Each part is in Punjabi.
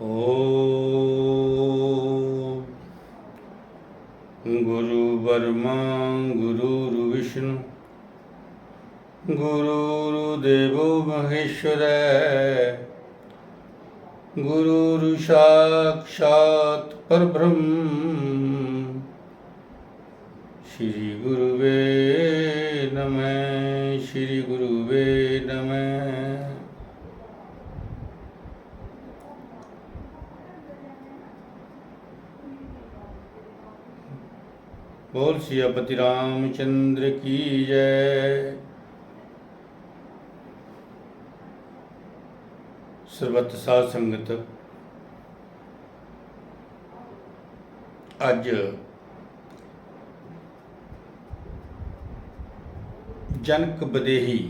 ਓਮ ਗੁਰੂ ਬਰਮਾ ਗੁਰੂ ਵਿਸ਼ਨੂੰ ਗੁਰੂ ਦੇਵੋ ਮਹੇਸ਼ਵਰੈ ਗੁਰੂ ਸਾਖਸ਼ਾਤ ਪਰਬ੍ਰਹਮ ਸ਼੍ਰੀ ਗੁਰੂਵੇ ਨਮੈ ਸ਼੍ਰੀ ਗੁਰੂਵੇ ਨਮੈ बोल सियापति रामचंद्र की जय ਸਰਬੱਤ ਸਾਧ ਸੰਗਤ ਅੱਜ ਜਨਕ ਬਦੇਹੀ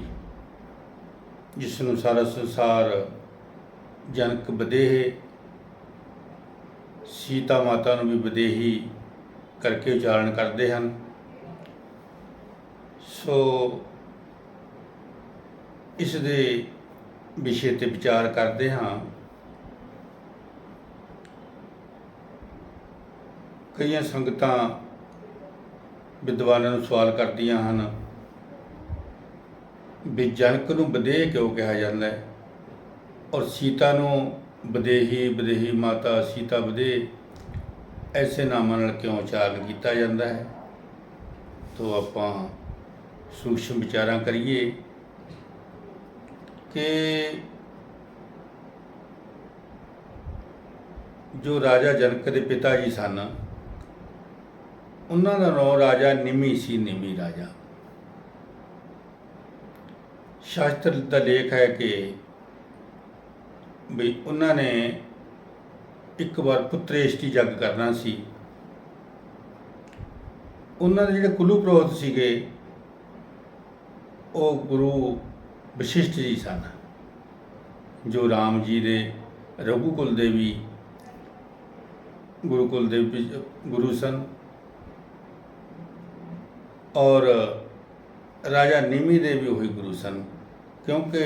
ਜਿਸ ਨੂੰ ਸਾਰਾ ਸੰਸਾਰ ਜਨਕ ਬਦੇਹ ਸੀਤਾ ਮਾਤਾ ਨੂੰ ਵੀ ਬਦੇਹੀ ਕਰਕੇ ਉਚਾਰਨ ਕਰਦੇ ਹਨ। ਸੋ ਇਸ ਦੇ ਵਿਸ਼ੇ ਤੇ ਵਿਚਾਰ ਕਰਦੇ ਹਾਂ। ਕਈਆਂ ਸੰਗਤਾਂ ਵਿਦਵਾਨਾਂ ਨੂੰ ਸਵਾਲ ਕਰਦੀਆਂ ਹਨ ਵੀ ਜਨਕ ਨੂੰ ਬਦੇਹ ਕਿਉਂ ਕਿਹਾ ਜਾਂਦਾ ਹੈ? ਔਰ ਸੀਤਾ ਨੂੰ ਬਦੇਹੀ ਬਦੇਹੀ ਮਾਤਾ ਸੀਤਾ ਬਦੇਹ ਐਸੇ ਨਾਮਾਂ ਨਾਲ ਕਿਉਂ ਉਚਾਰਨ ਕੀਤਾ ਜਾਂਦਾ ਹੈ? ਤੋਂ ਆਪਾਂ ਸੂਖਸ਼ਮ ਵਿਚਾਰਾਂ ਕਰੀਏ ਕਿ ਜੋ ਰਾਜਾ ਜਨਕ ਦੇ ਪਿਤਾ ਜੀ ਸਨ, ਉਹਨਾਂ ਦਾ ਨਾਮ ਰਾਜਾ ਨਿਮੀ ਸੀ, ਨਿਮੀ ਰਾਜਾ। ਸ਼ਾਸਤਰ ਦਾ ਲੇਖ ਹੈ ਕਿ ਵੀ ਉਹਨਾਂ ਨੇ ਇੱਕ ਵਾਰ ਪੁੱਤਰੇਸ਼ਟੀ ਜੱਗ ਕਰਨਾ ਸੀ। ਉਹਨਾਂ ਦੇ ਜਿਹੜੇ ਕੁਲੂ ਪ੍ਰੋਹਤ ਸੀਗੇ, ਉਹ ਗੁਰੂ ਵਿਸ਼ਿਸ਼ਟ ਜੀ ਸਨ, ਜੋ ਰਾਮ ਜੀ ਦੇ ਰਘੂਕੁਲ ਦੇ ਵੀ ਗੁਰੂਕੁਲ ਦੇ ਗੁਰੂ ਸਨ, ਔਰ ਰਾਜਾ ਨੀਮੀ ਦੇ ਵੀ ਉਹੀ ਗੁਰੂ ਸਨ, ਕਿਉਂਕਿ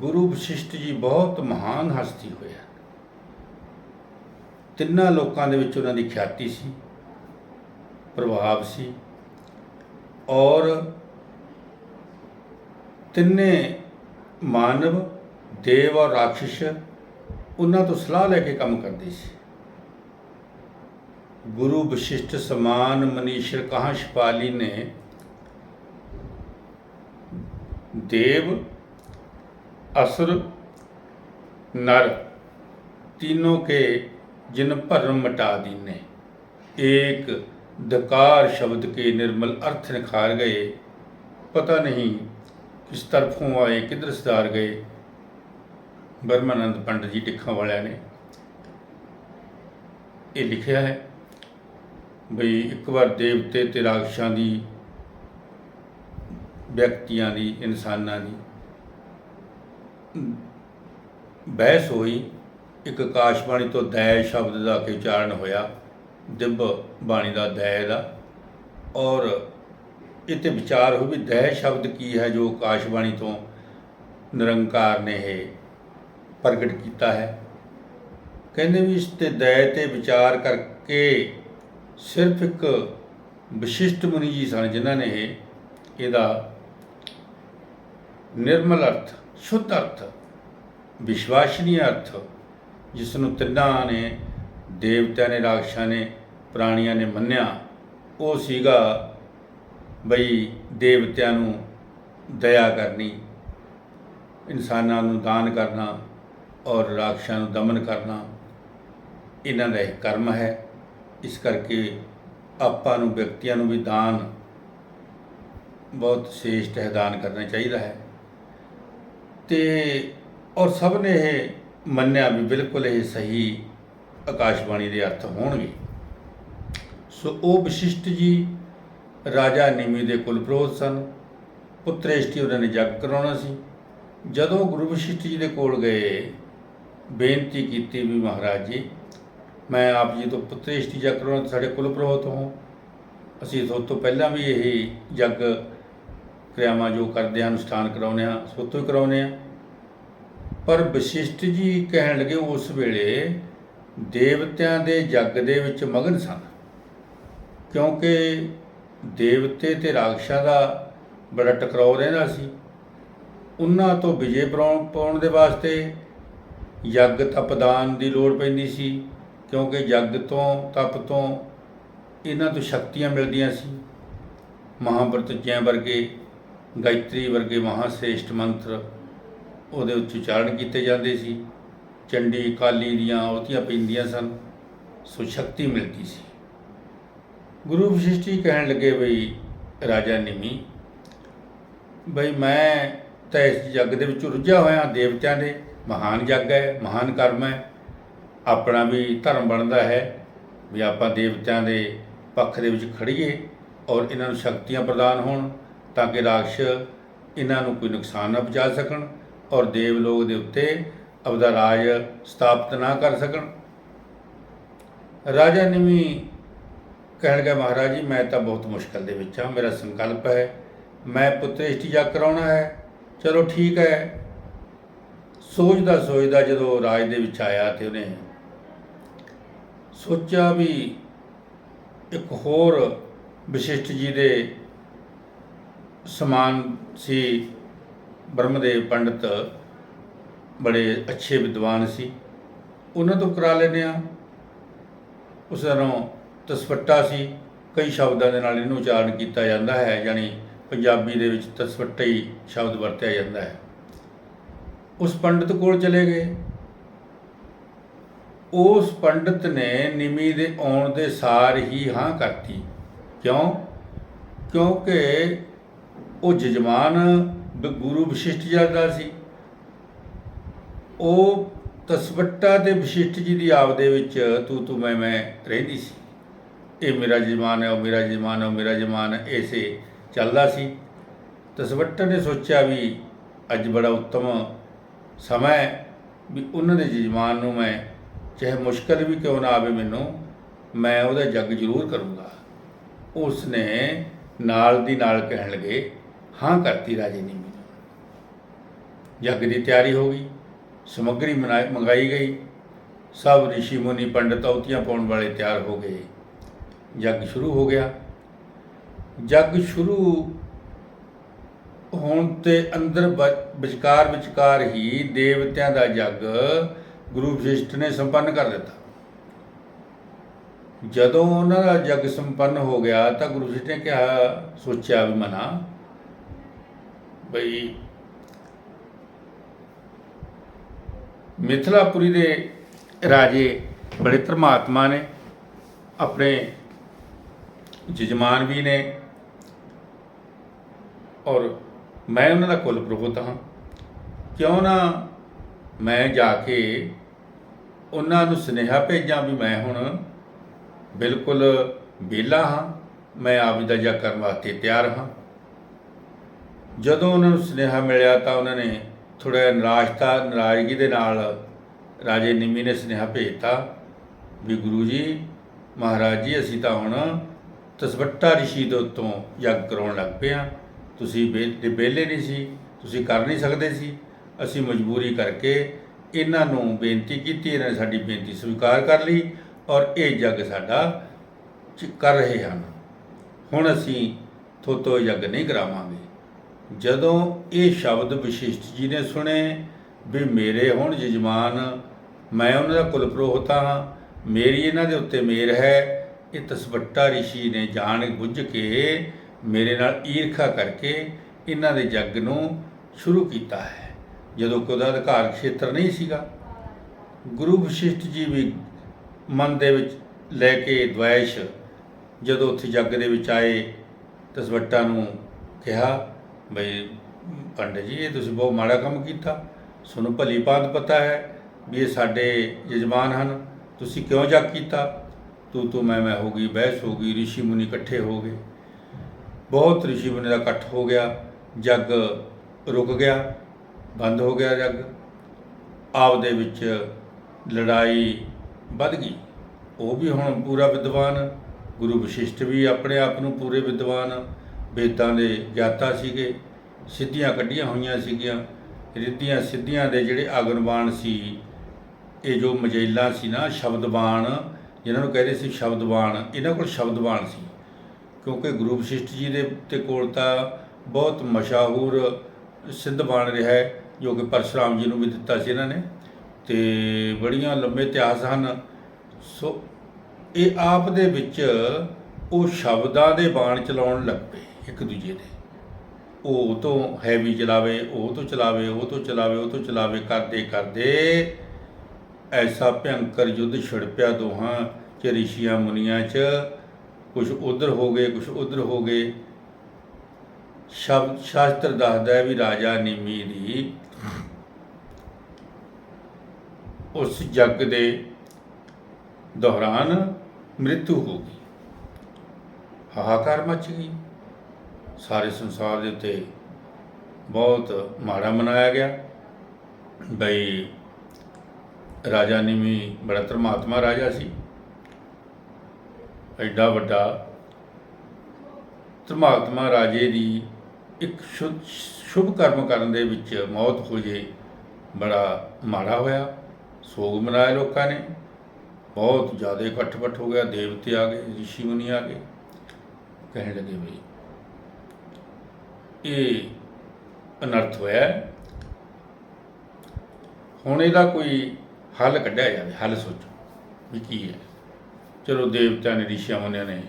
ਗੁਰੂ ਵਿਸ਼ਿਸ਼ਟ ਜੀ ਬਹੁਤ ਮਹਾਨ ਹਸਤੀ ਹੋਇਆ ਤਿੰਨਾਂ ਲੋਕਾਂ ਦੇ ਵਿੱਚ ਉਹਨਾਂ ਦੀ ਖਿਆਤੀ ਸੀ ਪ੍ਰਭਾਵ ਸੀ ਔਰ ਤਿੰਨੇ ਮਾਨਵ ਦੇਵ ਔਰ ਰਾਖਸ਼ ਉਹਨਾਂ ਤੋਂ ਸਲਾਹ ਲੈ ਕੇ ਕੰਮ ਕਰਦੇ ਸੀ ਗੁਰੂ ਵਿਸ਼ਿਸ਼ਟ ਸਮਾਨ ਮਨੀਸ਼ਰ ਕਹਾਂ ਸ਼ਪਾਲੀ ਨੇ ਦੇਵ असुर नर तीनों के जिन भरम मिटा दीने एक दकार शब्द के निर्मल अर्थ निखार गए पता नहीं किस तरफों आए किधर सुधार गए ਬਰਮਾਨੰਦ ਪੰਡਤ ਜੀ ਟਿੱਖਾਂ ਵਾਲਿਆਂ ਨੇ ਇਹ ਲਿਖਿਆ ਹੈ ਬਈ ਇੱਕ ਵਾਰ ਦੇਵਤੇ ਤੇ ਰਾਖਸ਼ਾਂ ਦੀ ਵਿਅਕਤੀਆਂ ਦੀ ਇਨਸਾਨਾਂ ਦੀ ਬਹਿਸ ਹੋਈ ਇੱਕ ਆਕਾਸ਼ਬਾਣੀ ਤੋਂ ਦੈ ਸ਼ਬਦ ਦਾ ਕਿ ਉਚਾਰਨ ਹੋਇਆ? ਦਿਵ ਬਾਣੀ ਦਾ ਦੈ ਦਾ। ਔਰ ਇਹ ਤੇ ਵਿਚਾਰ ਹੋ ਵੀ ਦੈ ਸ਼ਬਦ ਕੀ ਹੈ ਜੋ ਆਕਾਸ਼ਬਾਣੀ ਤੋਂ ਨਿਰੰਕਾਰ ਨੇ ਇਹ ਪ੍ਰਗਟ ਕੀਤਾ ਹੈ। ਕਹਿੰਦੇ ਵੀ ਇਸ ਤੇ ਦੈ ਤੇ ਵਿਚਾਰ ਕਰਕੇ ਸਿਰਫ ਇੱਕ ਵਿਸ਼ਿਸ਼ਟ ਮੁਨੀ ਜੀ ਸਨ ਜਿਨ੍ਹਾਂ ਨੇ ਇਹ, ਇਹਦਾ ਨਿਰਮਲ ਅਰਥ, ਸ਼ੁੱਧ ਅਰਥ ਵਿਸ਼ਵਾਸਨੀय ਅਰਥ ਜਿਸ ਨੂੰ ਤਿੰਨਾਂ ਨੇ, ਦੇਵਤਿਆਂ ਨੇ, ਰਾਖਸ਼ਾਂ ਨੇ, ਪ੍ਰਾਣੀਆਂ ਨੇ ਮੰਨਿਆ, ਉਹ ਸੀਗਾ ਬਈ ਦੇਵਤਿਆਂ ਨੂੰ ਦਇਆ ਕਰਨੀ, ਇਨਸਾਨਾਂ ਨੂੰ ਦਾਨ ਕਰਨਾ ਔਰ ਰਾਖਸ਼ਾਂ ਨੂੰ ਦਮਨ ਕਰਨਾ। ਇਹਨਾਂ ਦਾ ਇੱਕ ਕਰਮ ਹੈ। ਇਸ ਕਰਕੇ ਆਪਾਂ ਨੂੰ, ਵਿਅਕਤੀਆਂ ਨੂੰ ਵੀ ਦਾਨ ਬਹੁਤ ਸ੍ਰੇਸ਼ਟ ਹੈ, ਦਾਨ ਕਰਨਾ ਚਾਹੀਦਾ ਹੈ। ਤੇ, ਔਰ ਸਭ ਨੇ ਇਹ ਮੰਨਿਆ ਵੀ ਬਿਲਕੁਲ ਇਹ ਸਹੀ ਆਕਾਸ਼ਬਾਣੀ ਦੇ ਅਰਥ ਹੋਣਗੇ। ਸੋ ਉਹ ਵਿਸ਼ਿਸ਼ਟ ਜੀ ਰਾਜਾ ਨਿਮੀ ਦੇ ਕੁਲਪ੍ਰੋਧ ਸਨ। ਪੁੱਤਰੇਸ਼ਟੀ ਉਹਨਾਂ ਨੇ ਜਗ ਕਰਾਉਣਾ ਸੀ। ਜਦੋਂ ਗੁਰੂ ਵਿਸ਼ਿਸ਼ਟ ਜੀ ਦੇ ਕੋਲ ਗਏ, ਬੇਨਤੀ ਕੀਤੀ ਵੀ ਮਹਾਰਾਜ ਜੀ, ਮੈਂ ਆਪ ਜੀ ਤੋਂ ਪੁੱਤਰੇਸ਼ਟੀ ਜਗ ਕਰਾਉਣਾ ਸਾਡੇ ਕੁਲਪ੍ਰੋਧ ਹੋ ਅਸੀਂ ਤੁਹਾਡੇ ਤੋਂ ਪਹਿਲਾਂ ਵੀ ਇਹ ਜਗ ਕਿਰਿਆਵਾਂ ਜੋ ਕਰਦੇ ਹਾਂ, ਅਨੁਸ਼ਠਾਨ ਕਰਾਉਂਦੇ ਹਾਂ, ਸੋ ਤੋਂ ਹੀ ਕਰਾਉਂਦੇ ਹਾਂ। ਪਰ ਵਸ਼ਿਸ਼ਟ ਜੀ ਕਹਿਣ ਲੱਗੇ ਉਸ ਵੇਲੇ ਦੇਵਤਿਆਂ ਦੇ ਜੱਗ ਦੇ ਵਿੱਚ ਮਗਨ ਸਨ। ਕਿਉਂਕਿ ਦੇਵਤੇ ਤੇ ਰਾਖਸ਼ਾਂ ਦਾ ਬੜਾ ਟਕਰਾਓ ਰਹਿੰਦਾ ਸੀ। ਉਹਨਾਂ ਤੋਂ ਵਿਜੇ ਪਾਉਣ ਪਾਉਣ ਦੇ ਵਾਸਤੇ ਯੱਗ ਤਪਦਾਨ ਦੀ ਲੋੜ ਪੈਂਦੀ ਸੀ, ਕਿਉਂਕਿ ਯੱਗ ਤੋਂ ਤਪ ਤੋਂ ਇਹਨਾਂ ਤੋਂ ਸ਼ਕਤੀਆਂ ਮਿਲਦੀਆਂ ਸੀ। ਮਹਾਭਰਤ ਜੈ ਵਰਗੇ, ਗਾਇਤਰੀ ਵਰਗੇ ਮਹਾਸ਼੍ਰੇਸ਼ਟ ਮੰਤਰ ਉਹਦੇ ਉੱਤੇ ਉਚਾਰਨ ਕੀਤੇ ਜਾਂਦੇ ਸੀ। ਚੰਡੀ ਕਾਲੀ ਦੀਆਂ ਉਹਤੀਆਂ ਪੈਂਦੀਆਂ ਸਨ। ਸੋ ਸ਼ਕਤੀ ਮਿਲਦੀ ਸੀ। ਗੁਰੂ ਵਸ਼ਿਸ਼ਠੀ ਕਹਿਣ ਲੱਗੇ ਬਈ, ਰਾਜਾ ਨਿਮੀ, ਬਈ ਮੈਂ ਤਾਂ ਇਸ ਜੱਗ ਦੇ ਵਿੱਚ ਰੁੱਝਿਆ ਹੋਇਆ ਦੇਵਤਿਆਂ ਦੇ ਮਹਾਨ ਜੱਗ ਹੈ, ਮਹਾਨ ਕਰਮ ਹੈ। ਆਪਣਾ ਵੀ ਧਰਮ ਬਣਦਾ ਹੈ ਵੀ ਆਪਾਂ ਦੇਵਤਿਆਂ ਦੇ ਪੱਖ ਦੇ ਵਿੱਚ ਖੜੀਏ ਔਰ ਇਹਨਾਂ ਨੂੰ ਸ਼ਕਤੀਆਂ ਪ੍ਰਦਾਨ ਹੋਣ ਤਾਂ ਕਿ ਰਾਖਸ਼ ਇਹਨਾਂ ਨੂੰ ਕੋਈ ਨੁਕਸਾਨ ਨਾ ਪਹੁੰਚਾ ਸਕਣ। ਔਰ ਦੇਵ ਲੋਕ ਦੇ ਉੱਤੇ ਆਪਦਾ ਰਾਜ ਸਥਾਪਿਤ ਨਾ ਕਰ ਸਕਣ। ਰਾਜਾ ਨਿਮੀ ਕਹਿਣ ਲੱਗਾ, ਮਹਾਰਾਜ ਜੀ, ਮੈਂ ਤਾਂ ਬਹੁਤ ਮੁਸ਼ਕਲ ਦੇ ਵਿੱਚ ਹਾਂ, ਮੇਰਾ ਸੰਕਲਪ ਹੈ, ਮੈਂ ਪੁੱਤਰ ਇਸ਼ਤੀਜਾ ਕਰਾਉਣਾ ਹੈ। ਚਲੋ ਠੀਕ ਹੈ। ਸੋਚਦਾ ਸੋਚਦਾ ਜਦੋਂ ਰਾਜ ਦੇ ਵਿੱਚ ਆਇਆ ਤੇ ਉਹਨੇ ਸੋਚਿਆ ਵੀ ਇੱਕ ਹੋਰ ਵਿਸ਼ਿਸ਼ਟ ਜੀ ਦੇ ਸਮਾਨ ਸੀ। ਬ੍ਰਹਮਦੇਵ ਪੰਡਤ ਬੜੇ ਅੱਛੇ ਵਿਦਵਾਨ ਸੀ। ਉਹਨਾਂ ਤੋਂ ਕਰਾ ਲੈਂਦੇ ਆ ਉਸ ਨੂੰ ਤਸਵੱਟਾ ਸੀ। ਕਈ ਸ਼ਬਦਾਂ ਦੇ ਨਾਲ ਇਹਨੂੰ ਉਚਾਰਨ ਕੀਤਾ ਜਾਂਦਾ ਹੈ, ਯਾਨੀ ਪੰਜਾਬੀ ਦੇ ਵਿੱਚ ਤਸਵੱਟਾ ਹੀ ਸ਼ਬਦ ਵਰਤਿਆ ਜਾਂਦਾ ਹੈ। ਉਸ ਪੰਡਤ ਕੋਲ ਚਲੇ ਗਏ। ਉਸ ਪੰਡਤ ਨੇ ਨਿਮੀ ਦੇ ਆਉਣ ਦੇ ਸਾਰ ਹੀ ਹਾਂ ਕਰਤੀ। ਕਿਉਂ? ਕਿਉਂਕਿ ਉਹ ਜਜਮਾਨ ਗੁਰੂ ਵਿਸ਼ਿਸ਼ਟ ਜੀ ਸੀ। ਉਹ ਤਸਵੱਟਾ ਤੇ ਵਿਸ਼ਿਸ਼ਟ ਜੀ ਦੀ ਆਪ ਦੇ ਵਿੱਚ ਤੂੰ ਤੂੰ ਮੈਂ ਮੈਂ ਰਹਿੰਦੀ ਸੀ। ਇਹ ਮੇਰਾ ਜਮਾਨ ਹੈ, ਉਹ ਮੇਰਾ ਜਮਾਨ ਹੈ, ਉਹ ਮੇਰਾ ਜਮਾਨ ਹੈ ਐਸੇ ਚੱਲਦਾ ਸੀ। ਤਸਵੱਟਾ ਨੇ ਸੋਚਿਆ ਵੀ ਅੱਜ ਬੜਾ ਉੱਤਮ ਸਮਾਂ ਹੈ ਵੀ ਉਹਨਾਂ ਦੇ ਜਜਮਾਨ ਨੂੰ ਮੈਂ ਚਾਹੇ ਮੁਸ਼ਕਲ ਵੀ ਕਿਉਂ ਨਾ ਆਵੇ ਮੈਨੂੰ, ਮੈਂ ਉਹਦਾ ਜੱਗ ਜ਼ਰੂਰ ਕਰੂੰਗਾ। ਉਸ ਨੇ ਨਾਲ ਦੀ ਨਾਲ ਕਹਿਣ ਲਗੇ, ਹਾਂ ਕਰਤੀ ਰਾਜੇ ਨੇ ਯੱਗ ਦੀ ਤਿਆਰੀ ਹੋ ਗਈ, ਸਮੱਗਰੀ ਮਨਾ- ਮੰਗਾਈ ਗਈ। ਸਭ ઋષਿ ਮੁਨੀ ਪੰਡਤ ਔਤੀਆਂ ਪਾਉਣ ਵਾਲੇ ਤਿਆਰ ਹੋ ਗਏ। ਜੱਗ ਸ਼ੁਰੂ ਹੋ ਗਿਆ। ਜੱਗ ਸ਼ੁਰੂ ਹੋਣ ਤੇ ਅੰਦਰ ਬ- ਵਿਚਕਾਰ ਵਿਚਕਾਰ ਹੀ ਦੇਵਤਿਆਂ ਦਾ ਯੱਗ ਗੁਰੂ ਵਸ਼ਿਸ਼ਟ ਨੇ ਸੰਪੰਨ ਕਰ ਦਿੱਤਾ। ਜਦੋਂ ਉਹਨਾਂ ਦਾ ਜੱਗ ਸੰਪੰਨ ਹੋ ਗਿਆ ਤਾਂ ਗੁਰੂ ਵਿਸ਼ਿਸ਼ਟ ਨੇ ਕਿਹਾ, ਸੋਚਿਆ ਵੀ ਮਨਾ, ਬਈ ਮਿਥਲਾਪੁਰੀ ਦੇ ਰਾਜੇ ਬੜੇ ਧਰਮਾਤਮਾ ਨੇ, ਆਪਣੇ ਜਜਮਾਨ ਵੀ ਨੇ ਔਰ ਮੈਂ ਉਹਨਾਂ ਦਾ ਕੁਲ ਪ੍ਰਭੂਤ ਹਾਂ। ਕਿਉਂ ਨਾ ਮੈਂ ਜਾ ਕੇ ਉਹਨਾਂ ਨੂੰ ਸੁਨੇਹਾ ਭੇਜਾਂ ਵੀ ਮੈਂ ਹੁਣ ਬਿਲਕੁਲ ਵਿਹਲਾ ਹਾਂ, ਮੈਂ ਆਪ ਦਾ ਜਾ ਕਰਨ ਵਾਸਤੇ ਤਿਆਰ ਹਾਂ। ਜਦੋਂ ਉਹਨਾਂ ਨੂੰ ਸੁਨੇਹਾ ਮਿਲਿਆ ਤਾਂ ਉਹਨਾਂ ਨੇ ਥੋੜਾ ਨਿਰਾਸ਼ਤਾ ਨਾਰਾਜ਼ਗੀ ਦੇ ਨਾਲ ਰਾਜੇ ਨਿਮੀ ਨੇ ਸੁਨੇਹਾ ਭੇਜਤਾ ਵੀ ਗੁਰੂ ਜੀ, ਮਹਾਰਾਜ ਜੀ, ਅਸੀਂ ਤਾਂ ਹੁਣ ਤਸਵੱਟਾ ਰਿਸ਼ੀ ਦੇ ਉੱਤੋਂ ਯੱਗ ਕਰਾਉਣ ਲੱਗ ਪਏ ਹਾਂ। ਤੁਸੀਂ ਵੇ- ਵਿਹਲੇ ਨਹੀਂ ਸੀ, ਤੁਸੀਂ ਕਰ ਨਹੀਂ ਸਕਦੇ ਸੀ। ਅਸੀਂ ਮਜਬੂਰੀ ਕਰਕੇ ਇਹਨਾਂ ਨੂੰ ਬੇਨਤੀ ਕੀਤੀ, ਇਹਨਾਂ ਨੇ ਸਾਡੀ ਬੇਨਤੀ ਸਵੀਕਾਰ ਕਰ ਲਈ ਔਰ ਇਹ ਯੱਗ ਸਾਡਾ ਚ- ਕਰ ਰਹੇ ਹਨ। ਹੁਣ ਅਸੀਂ ਥੋਤੋ ਯੱਗ ਨਹੀਂ ਕਰਾਵਾਂਗੇ। ਜਦੋਂ ਇਹ ਸ਼ਬਦ ਵਿਸ਼ਿਸ਼ਟ ਜੀ ਨੇ ਸੁਣੇ, ਵੀ ਮੇਰੇ ਹੁਣ ਜਜਮਾਨ, ਮੈਂ ਉਹਨਾਂ ਦਾ ਕੁਲ ਪ੍ਰੋਹਤਾ ਹਾਂ, ਮੇਰੀ ਇਹਨਾਂ ਦੇ ਉੱਤੇ ਮੇਰ ਹੈ, ਇਹ ਤਸਵੱਟਾ ਰਿਸ਼ੀ ਨੇ ਜਾਣ ਬੁੱਝ ਕੇ ਮੇਰੇ ਨਾਲ ਈਰਖਾ ਕਰਕੇ ਇਹਨਾਂ ਦੇ ਜੱਗ ਨੂੰ ਸ਼ੁਰੂ ਕੀਤਾ ਹੈ। ਜਦੋਂ ਕੋਈ ਉਹਦਾ ਅਧਿਕਾਰ ਖੇਤਰ ਨਹੀਂ ਸੀਗਾ। ਗੁਰੂ ਵਸ਼ਿਸ਼ਟ ਜੀ ਵੀ ਮਨ ਦੇ ਵਿੱਚ ਲੈ ਕੇ ਦ્વੈਸ਼ ਜਦੋਂ ਉੱਥੇ ਜੱਗ ਦੇ ਵਿੱਚ ਆਏ, ਤਸਵੱਟਾ ਨੂੰ ਕਿਹਾ ਬਈ ਪੰਡਤ ਜੀ ਇਹ ਤੁਸੀਂ ਬਹੁਤ ਮਾੜਾ ਕੰਮ ਕੀਤਾ ਤੁਹਾਨੂੰ ਭਲੀ ਭਾਂਤ ਪਤਾ ਹੈ ਵੀ ਇਹ ਸਾਡੇ ਯਜਮਾਨ ਹਨ ਤੁਸੀਂ ਕਿਉਂ ਜੱਗ ਕੀਤਾ ਤੂੰ ਤੂੰ ਮੈਂ ਮੈਂ ਹੋ ਗਈ ਬਹਿਸ ਹੋ ਗਈ ઋષਿ ਮੁਨੀ ਇਕੱਠੇ ਹੋ ਗਏ ਬਹੁਤ ઋષਿ ਮੁਨੀ ਦਾ ਇਕੱਠ ਹੋ ਗਿਆ ਜੱਗ ਰੁਕ ਗਿਆ ਬੰਦ ਹੋ ਗਿਆ ਜੱਗ ਆਪ ਦੇ ਵਿੱਚ ਲੜਾਈ ਵੱਧ ਗਈ ਉਹ ਵੀ ਹੁਣ ਪੂਰਾ ਵਿਦਵਾਨ ਗੁਰੂ ਵਿਸ਼ਿਸ਼ਟ ਵੀ ਆਪਣੇ ਆਪ ਨੂੰ ਪੂਰੇ ਵਿਦਵਾਨ ਵੇਦਾਂ ਦੇ ਗਿਆਤਾ ਸੀਗੇ, ਸਿੱਧੀਆਂ ਕੱਢੀਆਂ ਹੋਈਆਂ ਸੀਗੀਆਂ ਰਿੱਧੀਆਂ ਸਿੱਧੀਆਂ ਦੇ ਜਿਹੜੇ ਆਗਨਬਾਣ ਸੀ, ਇਹ ਜੋ ਮਜੈਲਾ ਸੀ ਨਾ, ਸ਼ਬਦਬਾਣ, ਜਿਨ੍ਹਾਂ ਨੂੰ ਕਹਿੰਦੇ ਸੀ ਸ਼ਬਦਬਾਣ, ਇਹਨਾਂ ਕੋਲ ਸ਼ਬਦਬਾਣ ਸੀ। ਕਿਉਂਕਿ ਗੁਰੂ ਵਸ਼ਿਸ਼ਟ ਜੀ ਦੇ ਤੇ ਕੋਲ ਤਾਂ ਬਹੁਤ ਮਸ਼ਹੂਰ ਸਿੱਧ ਬਾਣ ਰਿਹਾ ਹੈ, ਜੋ ਕਿ ਪਰਸ਼ਰਾਮ ਜੀ ਨੂੰ ਵੀ ਦਿੱਤਾ ਸੀ ਇਹਨਾਂ ਨੇ, ਤੇ ਬੜੀਆਂ ਲੰਬੇ ਇਤਿਹਾਸ ਹਨ। ਸੋ ਇਹ ਆਪ ਦੇ ਵਿੱਚ ਉਹ ਸ਼ਬਦਾਂ ਦੇ ਬਾਣ ਚਲਾਉਣ ਲੱਗ ਪਏ। ਇੱਕ ਦੂਜੇ ਦੇ। ਉਹ ਉਹ ਤੋਂ ਹੈਵੀ ਚਲਾਵੇ, ਉਹ ਤੋਂ ਚਲਾਵੇ, ਉਹ ਤੋਂ ਚਲਾਵੇ, ਉਹ ਤੋਂ ਚਲਾਵੇ, ਕਰਦੇ ਕਰਦੇ ਐਸਾ ਭਿਅੰਕਰ ਯੁੱਧ ਛਿੜ ਪਿਆ ਦੋਹਾਂ ਚ, ਰਿਸ਼ੀਆਂ ਮੁਨੀਆਂ ਚ। ਕੁਝ ਉਧਰ ਹੋ ਗਏ ਕੁਝ ਉਧਰ ਹੋ ਗਏ। ਸ਼ਬਦ ਸ਼ਾਸਤਰ ਦੱਸਦਾ ਹੈ ਵੀ ਰਾਜਾ ਨਿਮੀ ਦੀ ਉਸ ਜੱਗ ਦੇ ਦੌਰਾਨ ਮ੍ਰਿਤੂ ਹੋ ਗਈ। ਹਾਹਾਕਾਰ ਮਚ ਗਈ। ਸਾਰੇ ਸੰਸਾਰ ਦੇ ਉੱਤੇ ਬਹੁਤ ਮਾੜਾ ਮਨਾਇਆ ਗਿਆ। ਬਈ ਰਾਜਾ ਨਿਮੀ ਬੜਾ ਧਰਮਾਤਮਾ ਰਾਜਾ ਸੀ। ਐਡਾ ਵੱਡਾ ਧਰਮਾਤਮਾ ਰਾਜੇ ਦੀ ਇੱਕ ਸ਼ੁਭ ਸ਼ੁਭ ਕਰਮ ਕਰਨ ਦੇ ਵਿੱਚ ਮੌਤ ਹੋ ਜੇ ਬੜਾ ਮਾੜਾ ਹੋਇਆ। ਸੋਗ ਮਨਾਇਆ ਲੋਕਾਂ ਨੇ। ਬਹੁਤ ਜ਼ਿਆਦਾ ਇਕੱਠ-ਪੱਠ ਹੋ ਗਿਆ। ਦੇਵਤੇ ਆ ਗਏ, ਰਿਸ਼ੀ ਮੁਨੀ ਆ ਗਏ। ਕਹਿਣ ਲੱਗੇ ਬਈ ਇਹ ਅਨਰਥ ਹੋਇਆ ਹੁਣ ਇਹਦਾ ਕੋਈ ਹੱਲ ਕੱਢਿਆ ਜਾਵੇ, ਹੱਲ ਸੋਚੋ ਵੀ ਕੀ ਹੈ। ਚਲੋ ਦੇਵਤਿਆਂ ਨੇ ਰਿਸ਼ੀਆਂ ਮੁਨੀਆਂ ਨੇ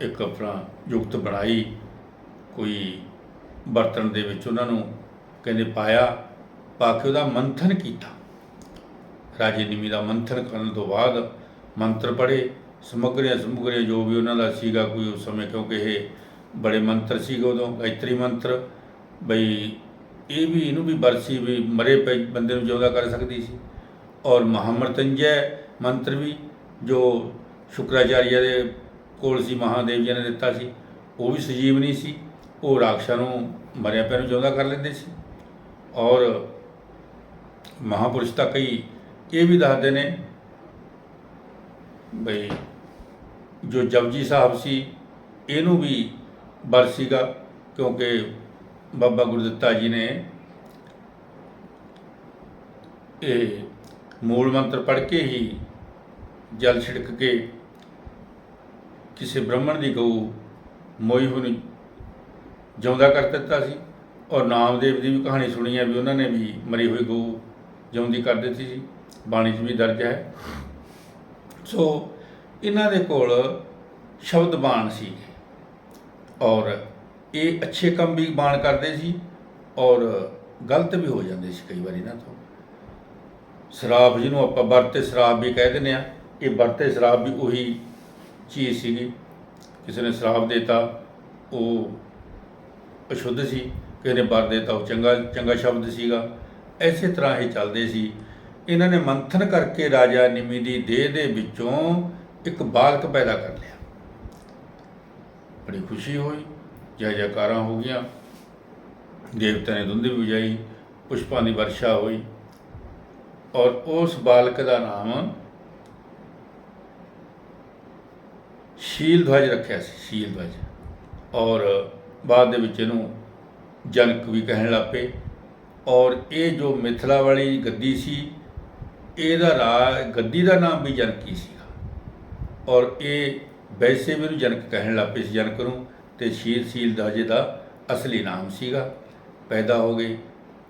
ਇੱਕ ਆਪਣਾ ਯੁਕਤ ਬਣਾਈ, ਕੋਈ ਬਰਤਨ ਦੇ ਵਿੱਚ ਉਹਨਾਂ ਨੂੰ ਕਹਿੰਦੇ ਪਾਇਆ, ਪਾ ਕੇ ਉਹਦਾ ਮੰਥਨ ਕੀਤਾ। ਰਾਜੇ ਨਿਮੀ ਦਾ ਮੰਥਨ ਕਰਨ ਤੋਂ ਬਾਅਦ ਮੰਤਰ ਪੜ੍ਹੇ ਸਮਗਰੀਆਂ ਸਮਗਰੀਆਂ ਜੋ ਵੀ ਉਹਨਾਂ ਦਾ ਸੀਗਾ, ਕੋਈ ਉਸ ਸਮੇਂ ਕਿਉਂਕਿ ਇਹ ਬੜੇ ਮੰਤਰ ਸੀਗੇ ਉਦੋਂ, ਗਾਇਤਰੀ ਮੰਤਰ, ਬਈ ਇਹ ਵੀ ਇਹਨੂੰ ਵੀ ਵਰਸੀ ਵੀ ਮਰੇ ਪਏ, ਬੰਦੇ ਨੂੰ ਜਿਉਂਦਾ ਕਰ ਸਕਦੀ ਸੀ। ਔਰ ਮਹਾਮਰਤੰਜੈ ਮੰਤਰ ਵੀ, ਜੋ ਸ਼ੁਕਰਾਚਾਰੀਆ ਦੇ ਕੋਲ ਸੀ, ਮਹਾਦੇਵ ਜੀ ਨੇ ਦਿੱਤਾ ਸੀ, ਉਹ ਵੀ ਸਜੀਵਨੀ ਸੀ। ਉਹ ਰਾਖਸ਼ਾਂ ਨੂੰ ਮਰਿਆ ਪਿਆ ਨੂੰ ਜਿਉਂਦਾ ਕਰ ਲੈਂਦੇ ਸੀ। ਔਰ ਮਹਾਪੁਰਸ਼ ਤਾਂ ਕਈ ਇਹ ਵੀ ਦੱਸਦੇ ਨੇ, ਬਈ ਜੋ ਜਪਜੀ ਸਾਹਿਬ ਸੀ, ਇਹਨੂੰ ਵੀ ਬਲ ਸੀਗਾ, ਕਿਉਂਕਿ ਬਾਬਾ ਗੁਰਦਿੱਤਾ ਜੀ ਨੇ ਇਹ ਮੂਲ ਮੰਤਰ ਪੜ੍ਹ ਕੇ ਹੀ ਜਲ ਛਿੜਕ ਕੇ ਕਿਸੇ ਬ੍ਰਾਹਮਣ ਦੀ ਗਊ ਮੋਈ ਹੋਈ ਨੂੰ ਜਿਉਂਦਾ ਕਰ ਦਿੱਤਾ ਸੀ। ਔਰ ਨਾਮਦੇਵ ਦੀ ਵੀ ਕਹਾਣੀ ਸੁਣੀ ਹੈ ਵੀ ਉਹਨਾਂ ਨੇ ਵੀ ਮਰੀ ਹੋਈ ਗਊ ਜਿਉਂਦੀ ਕਰ ਦਿੱਤੀ ਸੀ। ਬਾਣੀ 'ਚ ਵੀ ਦਰਜ ਹੈ। ਸੋ, ਇਹਨਾਂ ਦੇ ਕੋਲ ਸ਼ਬਦ ਬਾਣ ਸੀ। ਔਰ ਇਹ ਅੱਛੇ ਕੰਮ ਵੀ ਬਾਣ ਕਰਦੇ ਸੀ ਔਰ ਗਲਤ ਵੀ ਹੋ ਜਾਂਦੇ ਸੀ ਕਈ ਵਾਰੀ ਨਾ ਤੋਂ। ਸ਼ਰਾਬ ਜਿਹਨੂੰ ਆਪਾਂ ਵਰਤੇ ਸ਼ਰਾਬ ਵੀ ਕਹਿ ਦਿੰਦੇ ਆ ਇਹ ਵਰਤੇ ਸ਼ਰਾਬ ਵੀ ਉਹੀ ਚੀਜ਼ ਸੀਗੀ। ਕਿਸੇ ਨੇ ਸ਼ਰਾਬ ਦੇਤਾ, ਉਹ ਅਸ਼ੁੱਧ ਸੀ, ਕਿਸੇ ਨੇ ਵਰ ਦੇਤਾ, ਉਹ ਚੰਗਾ ਚੰਗਾ ਸ਼ਬਦ ਸੀਗਾ। ਐਸੇ ਤਰ੍ਹਾਂ ਇਹ ਚੱਲਦੇ ਸੀ। ਇਹਨਾਂ ਨੇ ਮੰਥਨ ਕਰਕੇ ਰਾਜਾ ਨਿਮੀ ਦੀ ਦੇਹ ਦੇ ਵਿੱਚੋਂ ਇੱਕ ਬਾਲਕ ਪੈਦਾ ਕਰ ਲਿਆ। ਬੜੀ ਖੁਸ਼ੀ ਹੋਈ, ਜੈ ਜੈਕਾਰਾਂ ਹੋ ਗਈਆਂ। ਦੇਵਤਾ ਨੇ ਦੁੰਦ ਵੀ ਵਜਾਈ ਪੁਸ਼ਪਾਂ ਦੀ ਵਰਸ਼ਾ ਹੋਈ। ਔਰ ਉਸ ਬਾਲਕ ਦਾ ਨਾਮ ਸ਼ੀਲ ਧਵਜ ਰੱਖਿਆ ਸੀ, ਸ਼ੀਲ ਧਵਜ। ਔਰ ਬਾਅਦ ਦੇ ਵਿੱਚ ਇਹਨੂੰ ਜਨਕ ਵੀ ਕਹਿਣ ਲੱਪੇ ਔਰ ਇਹ ਜੋ ਮਿਥਲਾ ਵਾਲੀ ਗੱਦੀ ਸੀ, ਇਹਦਾ ਰਾ ਗੱਦੀ ਦਾ ਨਾਮ ਵੀ ਜਨਕੀ ਸੀਗਾ। ਔਰ ਇਹ ਵੈਸੇ ਵੀ ਇਹਨੂੰ ਜਨਕ ਕਹਿਣ ਲੱਪੇ ਸੀ ਜਨਕ ਨੂੰ ਤੇ ਸ਼ੀਲ ਸ਼ੀਲ ਧਵਜ ਦਾ ਅਸਲੀ ਨਾਮ ਸੀਗਾ, ਪੈਦਾ ਹੋ ਗਏ